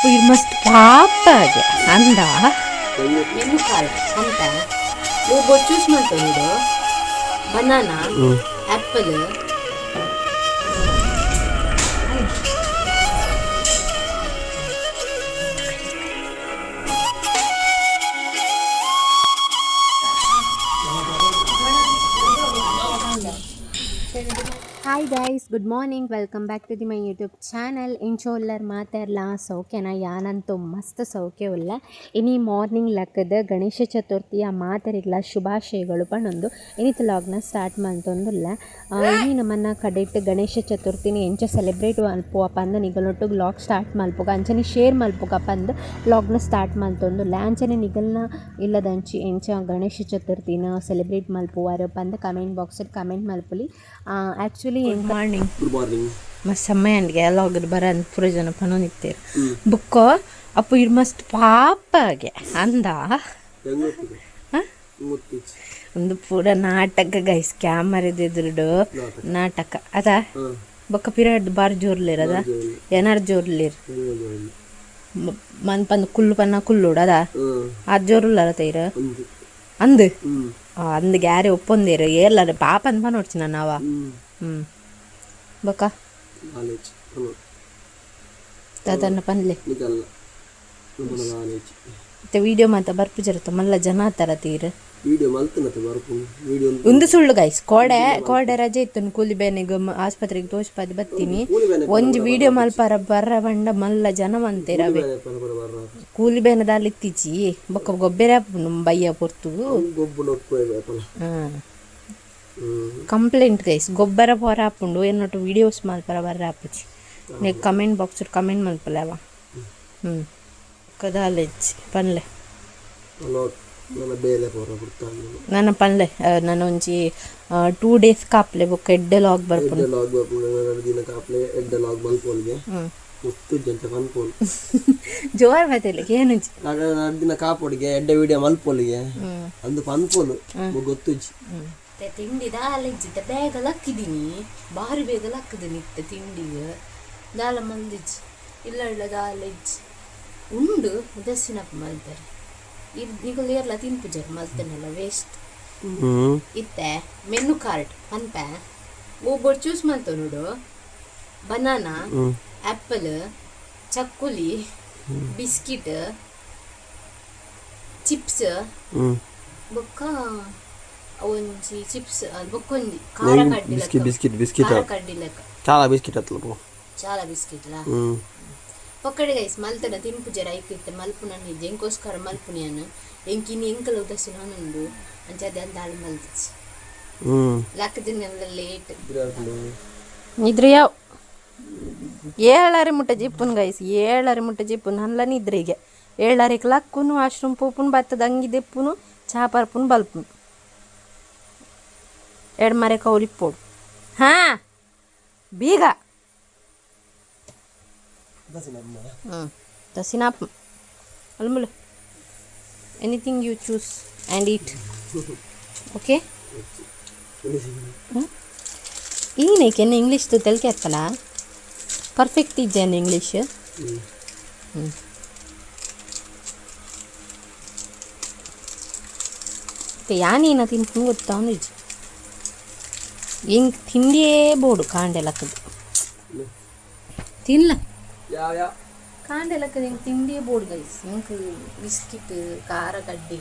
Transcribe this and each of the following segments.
ಅಪ್ಪ ಇದು ಮಸ್ತ್ ಪಾಪಗೆ ಅಂದ ಮೆನು ಕಾರ್ಡ್ ಅಂತ ನೀವು ಚೂಸ್ ಮಾಡ್ಕೊಂಡು banana apple guys good morning welcome back to the my YouTube channel ಇಂಚೋಲ್ಲರ್ ಮಾತಾಡಲ ಸೌಖ್ಯನ ಯಾನಂತೂ ಮಸ್ತ್ ಸೌಖ್ಯ ಉಲ್ಲ ಇನಿ ಮಾರ್ನಿಂಗ್ ಲೆಕ್ಕದ ಗಣೇಶ ಚತುರ್ಥಿಯ ಮಾತರಿಗಳ ಶುಭಾಶಯಗಳು ಪಣೊಂದು ಇನಿತ್ ಲಾಗ್ನ ಸ್ಟಾರ್ಟ್ ಮಾಡ್ತೊಂದುಲ್ಲ ಇನಿ ನಮ್ಮನ್ನ ಕಡೆಟ್ ಗಣೇಶ ಚತುರ್ಥಿನ ಎಂಚ ಸೆಲೆಬ್ರೇಟ್ ಮಲ್ಪುವ ಪಂದ ನಿಗಲೊಟ್ಟು ಲಾಗ್ ಸ್ಟಾರ್ಟ್ ಮಲ್ಪುಗ ಅಂಚನೆ ಶೇರ್ ಮಲ್ಪುಗ ಪಂದ್ ಲಾಗ್ನ ಸ್ಟಾರ್ಟ್ ಮಲ್ತೊಂದುಲ್ಲ ಅಂಚನೆ ನಿಗಲ್ನ ಇಲ್ಲದಂಚಿ ಎಂಚ ಗಣೇಶ ಚತುರ್ಥಿನ ಸೆಲೆಬ್ರೇಟ್ ಮಲ್ಪುವಾರ ಪಂದ ಕಮೆಂಟ್ ಬಾಕ್ಸಲ್ಲಿ ಕಮೆಂಟ್ ಮಲ್ಪಲಿ ಆ್ಯಕ್ಚುಲಿ ಮಾರ್ನಿಂಗ್ ಗುಡ್ ಮಾರ್ನಿಂಗ್ ಮಸ್ತ್ ಸಮಯಂಡ್ಗೆ ಎಲ್ಲ ಹೋಗಿದ್ದು ಬರ ಅಂತ ಪೂರ ಜನ ಪನೋನಿತ್ತೇರು ಬುಕ್ಕ ಅಪ್ಪು ಇದು ಮಸ್ತ್ ಪಾಪಗೆ ಅಂದ. ಒಂದು ಪೂರ ನಾಟಕ ಗೈಸ್ ಕ್ಯಾಮರ ಎದುರುಡು ನಾಟಕ. ಅದ? ಬೊಕ್ಕ ಪಿರಿಯಡ್ ಬಾರಿ ಜೋರ್ಲಿರದ ಏನಾರು ಜೋರ್ಲಿರ್? ಮನ್ ಪಂದ್ ಕುಲ್ಲು ಪನ್ನ ಕುಲ್ಲುಡು ಅದ? ಅದು ಜೋರುಲ್ಲರ ತೈರ? ಅಂದ್. ಅಂದ್? ಗ್ಯಾರೆ ಒಪ್ಪೊಂದೇರು? ಏರ್ಲಾರ ಪಾಪ ಅಂತ ನೋಡ್ತೀನಿ ನಾವ? ಹ್ಞೂ ನಾಲೇಜ್ ಹಲೋ ಅದನ್ನ ಪನ್ಲೆ. ನಮ್ಮ ನಾಲೇಜ್. ಮತ್ತೆ ವಿಡಿಯೋ ಮಾತ ಬರ್ಪುಜರತ್ತ ಮಲ್ಲ ಜನ ಆತರ ತೀರ್. ವಿಡಿಯೋ ಬರ್ಪು. ವಿಡಿಯೋ ಒಂದು ಸುಳ್ಳು ಗೈಸ್ ಕೋಡೆ ಕೋಡೆ ರಜೆ ಇತ್ತು ಕೂಲಿ ಬೇನೆಗೆ ಆಸ್ಪತ್ರೆಗೆ ತೋರಿಸ್ಪದ್ ಬತ್ತೀನಿ ಒಂಜಿ ವಿಡಿಯೋ ಮಲ್ಪರ ಬರ್ರ ಬಂಡ ಮಲ್ಲ ಜನ ಮಂತೇರವೆ ಪರ ಪರ ಬರ್ರ ಕೂಲಿ ಬೇನದಲ್ಲಿ ಇತ್ತೀಚಿ. ಬೊಕ್ಕ ಗೊಬ್ಬರ ಬಯ್ಯ ಪೊರ್ತು. ಗೊಬ್ಬು ಹ್ಮ್ ಕಂಪ್ಲೇಂಟ್ ಗೈಸ್ ಗೊಬ್ಬರ ಪೋರ ಹಾಪುಂಡು ಏನೊಟ್ಟು ವಿಡಿಯೋಸ್ ಮಲ್ಪರ ಬರ ಹಾಪುಚಿ ನೀ ಕಮೆಂಟ್ ಬಾಕ್ಸ್ ಕಮೆಂಟ್ ಮಲ್ಪಲ್ಲ ಅವ. ಹ್ಞೂ ಕದಾಲೆಜ್ ಪನ್ಲೆ. ಹಲೋ ನನ್ನ ಬೇಲೆ ಪರ ಬಿಡ್ತಾನೆ ನನ್ನ ಪನ್ಲೆ ಆ, ನಾನು ಒಂಜಿ ಟೂ ಡೇಸ್ ಕಾಪ್ಲೆ ಬೊಕ್ಕ ಎಡ್ಡೆ ಲಾಗ್ ಬರ್ಪುಂಡು ಎಡ್ಡೆ ಲಾಗ್ ಬರ್ಪುಂಡು ಎರಡು ದಿನ ಕಾಪ್ಲೆ ಎಡ್ಡೆ ಲಾಗ್ ಮಲ್ಪೋಲ್ಗೆ ಹ್ಮ್. ಮುತ್ತು ಜಂಚ ಮಲ್ಪೋಲ್ ಜೋರ್ ಬತ್ತಿಲ್ಲ ಏನು ಎರಡು ದಿನ ಕಾಪೋಡಿಗೆ ಎಡ್ಡೆ ವಿಡಿಯೋ ಮಲ್ಪೋಲ್ಗೆ ಅಂದು ಪನ್ಪೋಲು ಗೊತ್ತುಜ್ಜಿ ಮತ್ತೆ ತಿಂಡಿ ದಾಲೆಜ್ಜಿದ್ದ. ಬೇಗ ಲಕ್ಕಿದ್ದೀನಿ. ಭಾರಿ ಬೇಗ ಲಕ್ಕದೀನಿ ಇತ್ತೆ ತಿಂಡಿಗೆ. ದಾಲ ಮಂದಿಜ್ಜಿ ಇಲ್ಲ ಇಲ್ಲ ದಾಲೆಜ್ ಉಂಡು ಉದಸಿನಪ್ಪ ಮಲ್ತಾರೆ ಇದು ನಿಗಲ್ ಏರ್ಲ ತಿನ್ಪುಜರ್ ಮಲ್ತನೆಲ್ಲ ವೇಸ್ಟ್ ಇತ್ತೆ ಮೆನು ಕಾರ್ಡ್ ಪನ್ಪ. ಒಬ್ಬರು ಚೂಸ್ ಮಾಡ್ತಾವ ನೋಡು. ಬನಾನಾ ಆ್ಯಪಲ್ ಚಕ್ಕುಲಿ ಬಿಸ್ಕಿಟ್ ಚಿಪ್ಸ್. ಬೊಕ್ಕ ಒಂಜಿ ಚಿಪ್ಸ್ ಅದು ಬೊಕ್ಕೊಂಜಿ ಖಾರ ಕಡ್ಡಿ ಬಿಸ್ಕಿಟ್ ಬಿಸ್ಕಿಟ್ ಬಿಸ್ಕಿಟ್ ಖಾರ ಕಡ್ಡಿ ಚಾಲ ಬಿಸ್ಕಿಟ್ ಅತ್ಲ ಚಾಲಾ ಚಾಲ ಬಿಸ್ಕಿಟ್ಲ? ಪಕ್ಕಡೆ ಗೈಸ್ ಮಲ್ತಡ ತಿಂಪುಜರ ಐಕಿತ್ತೆ. ಮಲ್ಪುನಂಗೆ ಎಂಕೋಸ್ಕರ ಮಲ್ಪುನಿಯನು ಎಂಕಿನಿ ಎಂಕಲ ಉದಸಿ ನಾನುಂಡು ಅಂಚೆ ಅದೇ ಅಂತ ಹಾಳು ಮಲ್ತಿಸಿ ಲಕ್ಕ ಲೇಟ್ ನಿದ್ರೆ ಯಾವ? ಏಳಾರಿ ಮುಟ್ಟ ಜಿಪ್ಪುನ್ ಗೈಸ್ ಏಳಾರಿ ಮುಟ್ಟ ಜಿಪ್ಪುನ್ ಹಲ್ಲ ನಿದ್ರೆಗೆ. ಏಳಾರಿಕ್ ಲಕ್ಕುನು ವಾಶ್ರೂಮ್ ಪೋಪುನ್ ಬತ್ತದ ಹಂಗಿದೆಪ್ಪುನು ಚಹಾ ಪರ್ಪುನ್ ಬಲ್ಪುನು. ಎರಡು ಮರೆ ಕೌಲಿಪ್ಪೋಡು ಹಾ ಬೀಗ ಹ್ಞೂ ದಸಿನಾಪ್ ಅಲ್ಮುಲು anything you choose and eat okay ಈನೇಕೆ English ತೆಲ್ಕೆ ಆಗ್ತಲ್ಲ perfect ಇದ್ದೇನೆ ಇಂಗ್ಲೀಷ್ ಯಾನೇನ ತಿಂತೀನಿ ಗೊತ್ತಾ ನಿಜ ಹಿಂಗೆ ತಿಂಡಿಯೇ ಬೋಡು ಕಾಂಡೆ ಲೆಕ್ಕದು ತಿನ್ಲ యా యా ಕಾಂಡೆ ಲೆಕ್ಕದ ಹಿಂಗೆ ತಿಂಡಿಯೇ ಬೋಡು ಗೈಸ್ ಹಿಂಗೆ ಬಿಸ್ಕಿಟ್ ಖಾರ ಕಡ್ಡಿ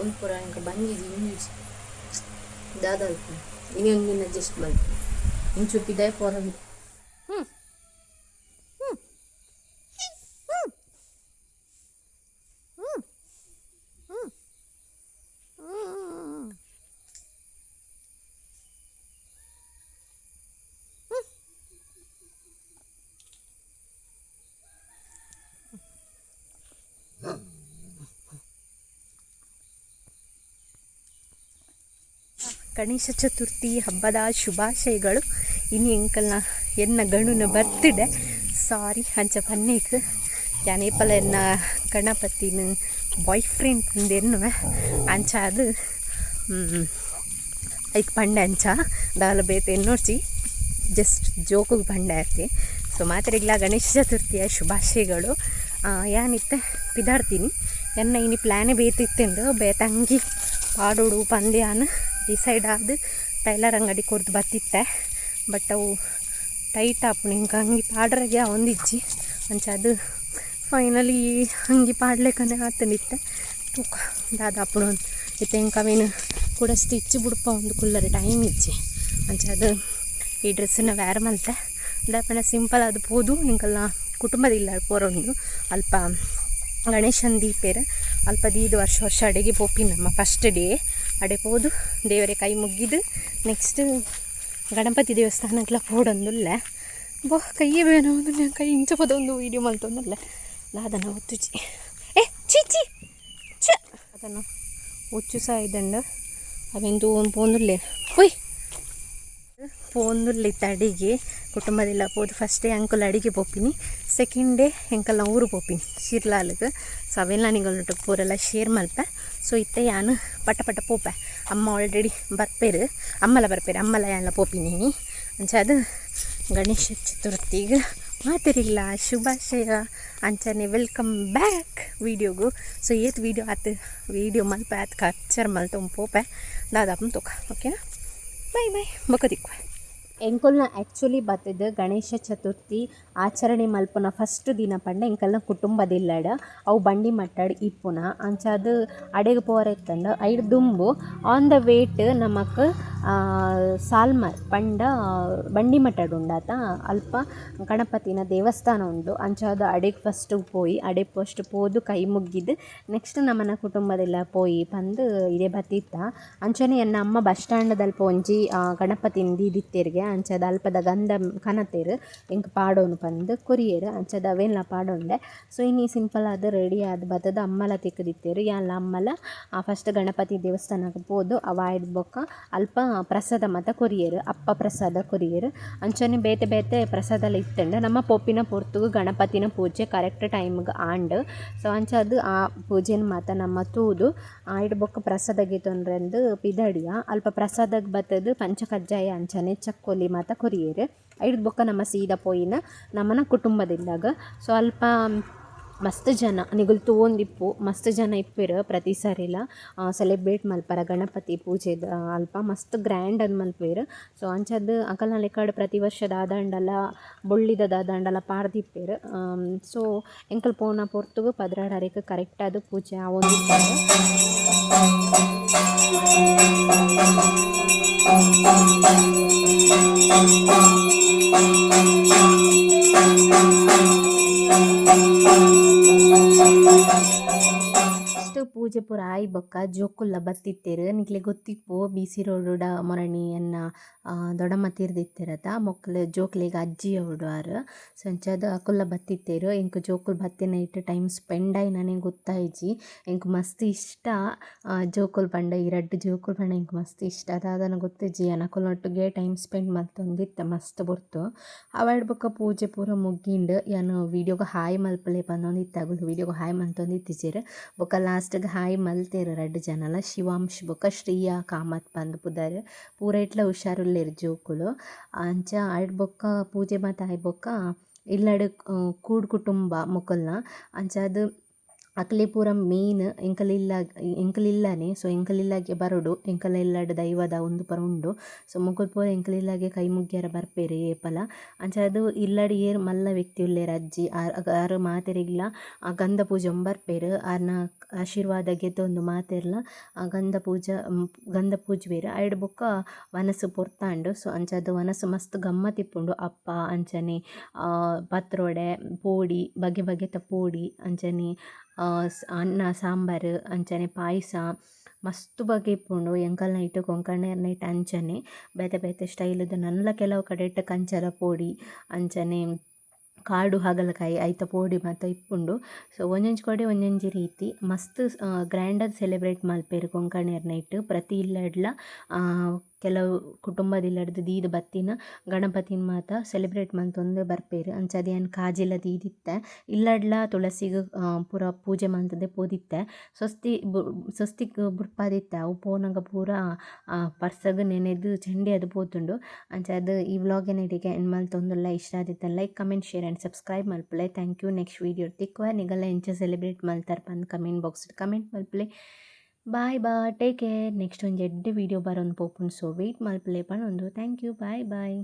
ಒಂದು ಪುರ ಹಿಂಗೆ ಬಂದಿದ್ದು ಇಂಗ್ಲೀಷ್ ದಾದಲ್ಪು ಇನ್ನೊಂದು ದಿನ ಅಡ್ಜಸ್ಟ್ ಮಾಡ್ತೀನಿ ಇಂಚುಪ್ಪಿದೆ ಪೊರ ಗಣೇಶ ಚತುರ್ಥಿ ಹಬ್ಬದ ಶುಭಾಶಯಗಳು. ಇನ್ನು ಎಂಕಲ್ನ ಎನ್ನ ಗಣುನ ಬರ್ತಿದೆ. ಸಾರಿ ಅಂಚ ಪನ್ನೇಕ್. ಯಾನೇಪಲ ಎನ್ನ ಗಣಪತಿನ ಬಾಯ್ ಫ್ರೆಂಡ್ ಅಂದೆನ್ನುವೆ ಅಂಚ ಅದು. ಐಕ್ ಪಂಡೆ ಅಂಚ, ದಾಲ ಬೇತೆ ಎನ್ನೋಡ್ಚಿ ಜಸ್ಟ್ ಜೋಕಿಗೆ ಪಂಡೆ ಇರ್ತಿ ಸೊ ಮಾತ್ರ ಇಲ್ಲ ಗಣೇಶ ಚತುರ್ಥಿಯ ಶುಭಾಶಯಗಳು. ಏನಿತ್ತೆ ಪಿದಾಡ್ತೀನಿ. ಎನ್ನ ಇನಿ ಪ್ಲ್ಯಾನೇ ಬೇತಿತ್ತೆಂದು ಬೇತಂಗಿ ಆಡೋಡು ಪಂದ್ಯಾನ. ಡಿಸೈಡ್ ಆದ್ ಟೈಲರ್ ಅಂಗಡಿ ಕೊರ್ದು ಬತ್ತಿತ್ತೆ ಬಟ್ ಅವು ಟೈಟ್ ಆಪುಣಿ. ಇಂಕ ಅಂಗಿ ಪಾಡ್ರಗೆ ಒಂದಿಜ್ಜಿ ಅಂಚ ಅದು ಫೈನಲಿ ಅಂಗಿ ಪಾಡ್ಲೇಕನೆ ಆತನಿತ್ತೆ ತೂಕ ದಾದಾಪುಡು ಇತ್ತೆ. ಇಂಕ ಅವೇನು ಕೂಡ ಸ್ಟಿಚ್ ಬಿಡ್ಪ ಒಂದು ಕುಲ್ಲರ್ ಟೈಮ್ ಇಜ್ಜಿ. ಅಂಚ ಅದು ಈ ಡ್ರೆಸ್ಸನ್ನು ವ್ಯಾರ್ ಮಲ್ತೆ. ದಾಪಣ ಸಿಂಪಲ್ ಅದು ಪೋದು. ಇಂಕಲ್ಲ ಕುಟುಂಬದಿಲ್ಲ ಪೋರೊಂದು. ಅಲ್ಪ ಗಣೇಶನ್ ದೀಪೇರ ಅಲ್ಪ ದೀದು ವರ್ಷ ವರ್ಷ ಅಡೆಗೆ ಪೋಪಿ ನಮ್ಮ ಫಸ್ಟ್ ಡೇ ಅಡೆ ಪೋದು, ದೇವರೇ ಕೈ ಮುಗಿದು ನೆಕ್ಸ್ಟ್ ಗಣಪತಿ ದೇವಸ್ಥಾನಕ್ಕೆಲ್ಲ ಪೋಡೊಂದುಲ್ಲ ಬೋ ಕೈಯೇ ಬೇನೋ ಒಂದು ಕೈ ಇಂಚ ಒಂದು ವೀಡಿಯೋ ಮಲ್ತೊಂದಲ್ಲ ಲಾದನ ಒತ್ತುಚಿ ಏ ಚಿ ಚಿ ಚ ಅದನ್ನು ಉಚ್ಚು ಸಹ ಇದ್ದಂಡು ಅವೆಂದು ಒಂದು ಪೋಂದುಲ್ಲೆ. ಹುಯ್. ಪೋಂದುಲ್ಲ ಇತ್ತು ಅಡಿಗೆ. ಕುಟುಂಬದೆಲ್ಲ ಪೋದು. ಫಸ್ಟ್ ಡೇ ಅಂಕಲ್ ಅಡಿಗೆ ಪೋಪಿನಿ. ಸೆಕೆಂಡ್ ಡೇ ಎಂಕಲ್ನ ಊರು ಪೋಪಿನಿ. ಶಿರ್ಲಾಲ್ಗೆ. ಸೊ ಅವೆಲ್ಲ ನಿಗಲ್ಟು ಪೂರೆಲ್ಲ ಶೇರ್ ಮಲ್ಪೆ. ಸೊ ಇತ್ತೆ ಯಾನು ಪಟ ಪಟ ಪೋಪೆ. ಅಮ್ಮ ಆಲ್ರೆಡಿ ಬರ್ಪೇರು. ಅಮ್ಮಲ ಬರ್ಪೇರು. ಅಮ್ಮಲ ಎಲ್ಲ ಪೋಪಿನಿ. ಅಂಚ ಅದು ಗಣೇಶ ಚತುರ್ಥಿಗೆ ಮಾತಿರಿಲ್ಲ. ಶುಭಾಶಯ. ಅಂಚನೆ ವೆಲ್ಕಮ್ ಬ್ಯಾಕ್ ವೀಡಿಯೋಗು ಸೊ ಏತ್ ವೀಡಿಯೋ ಆತ ವೀಡಿಯೋ ಮಲ್ಪೆ. ಆತ್ ಕಚ್ಚರ್ ಮಲ್ತೊಂ ಪೋಪೆ. ದಾದಾಪಂ ತೋಕ. ಓಕೆನಾ バイバイ。まかでいくわ。ಎಂಕಲ್ನ ಆ್ಯಕ್ಚುಲಿ ಬತ್ತದ ಗಣೇಶ ಚತುರ್ಥಿ, ಆಚರಣೆ ಮಲ್ಪುನ ಫಸ್ಟ್ ದಿನ ಪಂಡ ಎಂಕಲ್ನ ಕುಟುಂಬದಿಲ್ಲಡ. ಅವು ಬಂಡಿ ಮಟ್ಟಾಡ್ ಇಪ್ಪುನ. ಅಂಚಾದ ಅಡೆಗೆ ಪೋರ ಇತ್ತಂಡ ಐಡ್ ದುಂಬು. ಆನ್ ದ ವೇಟ್ ನಮಕ್ ಸಾಲ್ಮರ್ ಪಂಡ ಬಂಡಿ ಮಟ್ಟಾಡ್ ಉಂಡಾತ. ಅಲ್ಪ ಗಣಪತಿನ ದೇವಸ್ಥಾನ ಉಂಡು. ಅಂಚಾದ ಅಡೆಗೆ ಫಸ್ಟ್ ಪೋಯಿ, ಅಡೆ ಫಸ್ಟ್ ಪೋದು, ಕೈ ಮುಗ್ಗಿದ್ದು ನೆಕ್ಸ್ಟ್ ನಮ್ಮನ ಕುಟುಂಬದೆಲ್ಲ ಪೋಯಿ ಬಂದು ಇದೇ ಬತ್ತಿತ್ತ. ಅಂಚನೆ ಎನ್ನ ಅಮ್ಮ ಬಸ್ ಸ್ಟ್ಯಾಂಡದಲ್ಲಿ ಪೋಂಜಿ ಗಣಪತಿ ಗಣಪತಿನ ದೀದಿತ್ತೇರ್ಗೆ. ಅಂಚದ ಅಲ್ಪದ ಗಂಧ ಕನತೇರು ಎಂಕ್ ಪಾಡೋನು ಪಂದ್ ಕೊರಿಯರು, ಅಂಚದ ಅವೆಲ್ಲ ಪಾಡೋಂಡೆ. ಸೊ, ಇನ್ನು ಸಿಂಪಲ್ ಆದ, ರೆಡಿ ಆದ ಬತ್ತದ ಅಮ್ಮಲ ತಿಕ್ಕದಿತ್ತೇರು ಯಾಲ ಅಮ್ಮಲ ಫಸ್ಟ್ ಗಣಪತಿ ದೇವಸ್ಥಾನಕ್ಕೆ ಪೋದು, ಅವಾಯ್ಡ್ ಬೊಕ್ಕ ಅಲ್ಪ ಪ್ರಸಾದ ಮತ್ತು ಕೊರಿಯರು, ಅಪ್ಪ ಪ್ರಸಾದ ಕೊರಿಯರು. ಅಂಚನೆ ಬೇತೆ ಬೇತೆ ಪ್ರಸಾದ ಎಲ್ಲ ಇತ್ತಂಡ, ನಮ್ಮ ಪೊಪ್ಪಿನ ಪೊರ್ತುಗು ಗಣಪತಿನ ಪೂಜೆ ಕರೆಕ್ಟ್ ಟೈಮ್ಗೆ ಆಂಡ್, ಸೊ ಅಂಚ ಅದು ಆ ಪೂಜೆನ ಮಾತ ನಮ್ಮ ತೂದು ಆಯ್ಡ್ ಬೊಕ್ಕ ಪ್ರಸಾದ ಗೀತೊಂದ್ರಂದು ಪಿದಡಿಯ. ಅಲ್ಪ ಪ್ರಸಾದಕ್ಕೆ ಬತ್ತದು ಪಂಚಕಜ್ಜಾಯ ಅಂಚನೆ ಚಕ್ಕೋಲಿ ಮಾತ ಕೊರಿಯರ್. ಐಡ್ ಬೊಕ್ಕ ನಮ್ಮ ಸೀದಾ ಪೋಯಿನ ನಮ್ಮನ ಕುಟುಂಬದಿಂದಾಗ. ಸೊ ಅಲ್ಪ ಮಸ್ತ್ ಜನ, ನಿಗುಲ್ ತೂವೊಂದಿಪ್ಪು ಮಸ್ತ್ ಜನ ಇಪ್ಪಿರು ಪ್ರತಿ ಸಾರಿಲ. ಸೆಲೆಬ್ರೇಟ್ ಮಲ್ಪರ, ಗಣಪತಿ ಪೂಜೆದ ಅಲ್ಪ ಮಸ್ತ್ ಗ್ರ್ಯಾಂಡ್ ಅನ್ ಮಲ್ಪೇರು ಸೊ ಅಂಚದ್ದು ಅಕಲ್ನ ಲೆಕ್ಕಾಡ್ ಪ್ರತಿ ವರ್ಷ ದಾದಾಂಡಲ್ಲ ಬೊಳ್ಳಿದ ದಾದಾಂಡಲ್ಲ ಪಾಡ್ದಿಪ್ಪೇರು ಸೊ ಎಂಕಲ್ ಪೋನ ಪೊರ್ತುಗು ಪದ್ರಾಡರಿಕ್ ಕರೆಕ್ಟ್ ಅದು ಪೂಜೆ ಆವೊಂದು ಫಸ್ಟ್ ಪೂಜೆ ಪೂರ ಆಯ್ ಬೊಕ್ಕ ಜೋಕುಲ್ಲ ಬತ್ತಿತ್ತೇರು ನಿಕ್ಲೆ ಗೊತ್ತಿಪ್ಪು ಬಿಸಿ ರೋಡುಡ ಮೊರಣಿ ಎನ್ನ ಆ, ದೊಡಮ್ಮ ತೀರ್ದಿತ್ತಿರತ ಮೊಕ್ಲು ಜೋಕ್ಲೆಗ್ ಅಜ್ಜಿ ಅವಡುವಾರು ಸಂಚದ ಅಕುಲ್ಲ ಬತ್ತಿತ್ತೇರು. ಎಂಕ್ ಜೋಕುಲ್ ಬತ್ತಿನ ಇಟ್ಟು ಟೈಮ್ ಸ್ಪೆಂಡ್ ಆಯ್ ನನಗೆ ಗೊತ್ತಾಯ್ಜಿ ಎಂಕ್ ಮಸ್ತ್ ಇಷ್ಟ. ಜೋಕುಲ್ ಪಂಡ ಈ ಜೋಕುಲ್ ಪಂಡ ಎಂಕ್ ಮಸ್ತ್ ಇಷ್ಟ. ಅದಾದನ ಗೊತ್ತಿಜ್ಜಿ ಅನಕುಲ್ನೊಟ್ಟಿಗೆ ಟೈಮ್ ಸ್ಪೆಂಡ್ ಮತ್ತೊಂದಿತ್ತ ಮಸ್ತ್ ಬರ್ತು. ಅವಾಯ್ಡ್ ಬೊಕ್ಕ ಪೂಜೆ ಪೂರ ಮುಗ್ಗಿಂಡ್ ಯಾನು ವೀಡಿಯೋಗೆ ಹಾಯ್ ಮಲ್ಪಲೆ ಬಂದೊಂದಿತ್ತಾಗುಲು ವೀಡಿಯೋಗೆ ಹಾಯ್ ಮಂತೊಂದಿತ್ತಿಜೆರ್ ಬೊಕ್ಕ ಲಾಸ್ಟ್ಗೆ ಹಾಯ್ ಮಲ್ತೇರು ರಡ್ಡ್ ಜನಲ. ಶಿವಾಂಶ್ ಬೊಕ ಶ್ರೀಯಾ ಕಾಮತ್ ಬಂದು ಪುದರ್ ಪೂರ ಇಟ್ಲ ಹುಷಾರುಲ್ಲೇರು ಜೋಕುಲು. ಅಂಚ ಆಯ್ಡ್ ಬೊಕ್ಕ ಪೂಜೆ ಮಾತ ಆಯ್ ಬೊಕ್ಕ ಇಲ್ಲಡ್ ಕೂಡ್ ಕುಟುಂಬ ಮುಕುಲ್ನ. ಅಂಚ ಅದು ಅಕ್ಲೆ ಪೂರ ಮೇನ್ ಎಂಕಲಿಲ್ಲ, ಎಂಕಲಿಲ್ಲನೆ, ಸೊ ಎಂಕಲಿಲ್ಲಗೆ ಬರಡು, ಎಂಕಲಿಲ್ಲಡ್ ದೈವದ ಒಂದು ಪರ ಉಂಡು ಸೊ ಮುಕುಲ್ ಪೂರ ಎಂಕಲಿಲ್ಲಾಗೆ ಕೈ ಬರ್ಪೇರು ಏಪಲ. ಅಂಚ ಅದು ಇಲ್ಲಡ್ ಏರ್ ಮಲ್ಲ ವ್ಯಕ್ತಿ ಉಳ್ಳೇರ ಅಜ್ಜಿ ಆರ್ ಮಾತೆರೆಗ್ಲ, ಆ ಗಂಧ ಪೂಜೆ ಬರ್ಪೇರು, ಆರ್ನ ಆಶೀರ್ವಾದ ಗೆದ್ದೊಂದು ಮಾತೆರ್ಲ, ಆ ಗಂಧ ಪೂಜ ಗಂಧ ಪೂಜೆ ಬೇರೆ ಎರಡು ಬೊಕ್ಕ ವನಸು ಪೊರ್ತಾಂಡು, ಸೊ ಅಂಚದು ವನಸು ಮಸ್ತ್ ಗಮ್ಮತ್ ಇಪ್ಪುಂಡು ಅಪ್ಪ ಅಂಚನೆ ಪತ್ರೊಡೆ ಪೋಡಿ, ಬಗೆ ಬಗೆತ ಪೋಡಿ ಅಂಚನೆ ಅನ್ನ, ಸಾಂಬಾರು, ಅಂಚನೆ, ಪಾಯಸ, ಮಸ್ತ್ ಬಗೆ ಇಪ್ಪುಂಡು ಎಂಕಲ್ನ ಇಟ್ಟು ಕೊಂಕಣ್ಣ ಇಟ್ಟು ಅಂಚನೆ, ಬೇತೆ ಬೇತೆ ದ ನನ್ಲ ಕೆಲವು ಕಡೆ ಇಟ್ಟು ಕಂಚರ ಪೋಡಿ, ಅಂಚನೆ, ಕಾಡು ಹಾಗಲಕಾಯಿ ಐತ ಪೋಡಿ ಮಾತ ಇಪ್ಪುಂಡು ಸೊ ಒಂಜೊಂಜಿ ಕಡೆ ಒಂಜೊಂಜಿ ರೀತಿ ಮಸ್ತ್ ಗ್ರ್ಯಾಂಡಾಗಿ ಸೆಲೆಬ್ರೇಟ್ ಮಲ್ಪೇರು ಕೊಂಕಣಿಯರ್ ನೈಟ್ ಪ್ರತಿ ಇಲ್ಲಡ್ಲ ಕೆಲವು ಕುಟುಂಬದಿಲ್ಲಡ್ದು ದೀದ್ ಬತ್ತಿನ ಗಣಪತಿನ್ ಮಾತ ಸೆಲೆಬ್ರೇಟ್ ಮಂತೊಂದು ಬರ್ಪೇರು. ಅಂಚಾದ ಏನು ಕಾಜಿಲ ದೀದಿತ್ತೆ. ಇಲ್ಲಡ್ಲ ತುಳಸಿಗ್ ಪೂರ ಪೂಜೆ ಮಂತದೆ ಪೋದಿತ್ತೆ. ಸ್ವಸ್ತಿ ಬು ಸ್ವಸ್ತಿಕ್ ಬುಡ್ಪಾದಿತ್ತೆ. ಅವು ಪೋನಗ ಪೂರ ಪರ್ಸಗ್ ನೆನೆದು ಚಂಡಿ ಅದು ಪೋತುಂಡು. ಅಂಚಾದ ಈ ವ್ಲಾಗಿನ ಇಡಿಗೆ ಏನು ಮಲ್ತೊಂದುಲ್ಲ ಇಷ್ಟ Aditya like comment share and subscribe ಮಲ್ಪಲೆ. Thank you next video ತಿಕ್ಕುವ. ನಿಗಲ್ಲ ಎಂಚ ಸೆಲೆಬ್ರೇಟ್ ಮಲ್ತಾರ್ ಬಂದು ಕಮೆಂಟ್ ಬಾಕ್ಸ್ ಕಮೆಂಟ್ ಮಲ್ಪಲೆ. ಬಾಯ್ ಬಾ ಟೇಕ್ ಕೇರ್ ನೆಕ್ಸ್ಟ್ ಒಂದು ಎಡ್ಡೆ ವೀಡಿಯೋ ಬರೋದು ಪೋಪುಂಡು ಸೊ ವೆಯ್ಟ್ ಮಲ್ಪಲೆ ಪಣೊಂದು ಥ್ಯಾಂಕ್ ಯು ಬಾಯ್ ಬಾಯ್